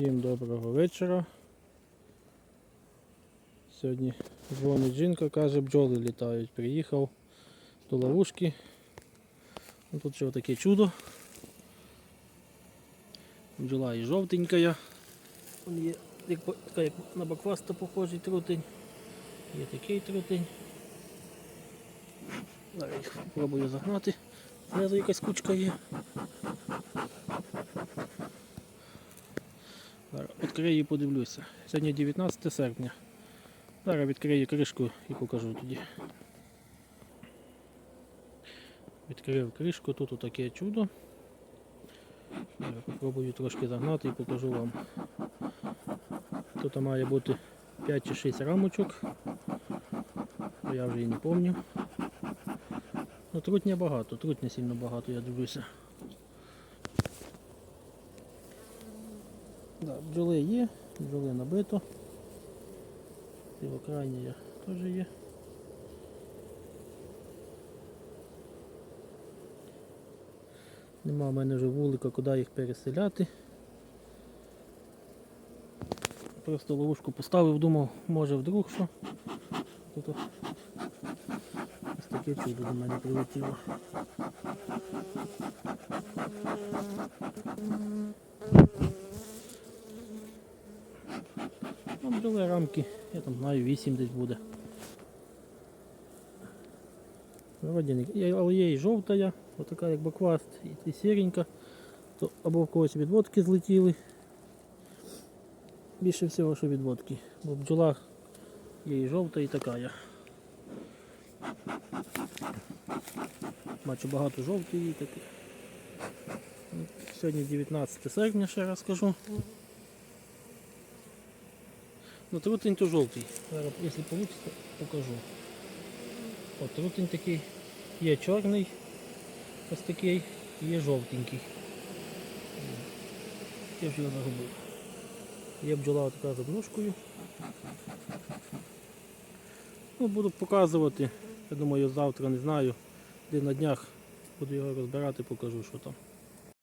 Всім доброго вечора. Сьогодні дзвонить жінка, каже, бджоли літають. Приїхав до ловушки. Ну, Тут ще таке чудо. Бджола і жовтенька. є. Вон є як, така, як на бакваста похожий трутень. Є такий трутень. Зараз їх спробую загнати. Знизу якась кучка є. Зараз відкрию і подивлюся. Сьогодні 19 серпня. Зараз відкрию кришку і покажу тоді. Відкрив кришку, тут таке чудо. Попробую трошки загнати і покажу вам. Тут має бути 5 чи 6 рамочок. Я вже і не пам'ятаю. Ну трутня багато, трутня сильно багато, я дивлюся. Да, бджоли є, бджоли набито. Сівокрайня теж є. Нема в мене вже вулика, куди їх переселяти. Просто ловушку поставив, думав, може вдруг що. Тут ось таке чудо до мене прилетіло. Ну, бджоли рамки, я там знаю, 8 десь буде. Вроді але є і жовта, отака як бакваст, і, сіренька. То або в когось відводки злетіли. Більше всього, що відводки. Бо в бджолах є і жовта, і така. Бачу багато жовтої такі. Сьогодні 19 серпня, ще раз кажу. Ну трутень то жовтий. Зараз, якщо вийде, покажу. От трутень такий. Є чорний, ось такий, і є жовтенький. Я вже його загубив. Є бджола така з обножкою. Ну, буду показувати. Я думаю, завтра не знаю. Де на днях буду його розбирати, покажу, що там.